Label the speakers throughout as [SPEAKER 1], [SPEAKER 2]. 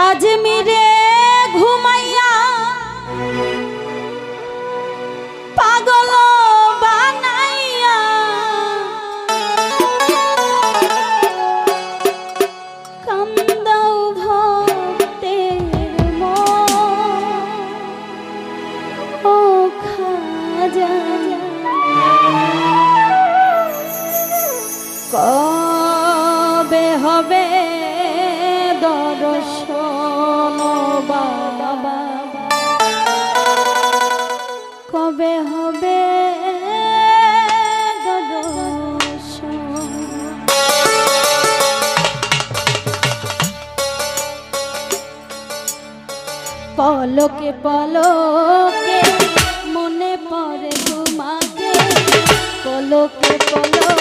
[SPEAKER 1] আজমিরে বাবা কবে হবে পলকে পলকে মনে পড়ে তোমাকে। পলকে পলকে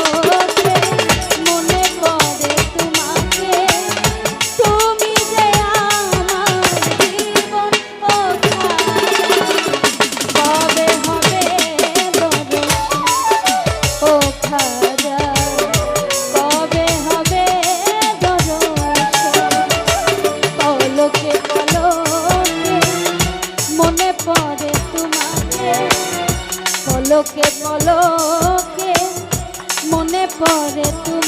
[SPEAKER 1] পলকে পলকে মনে পড়ে তুমি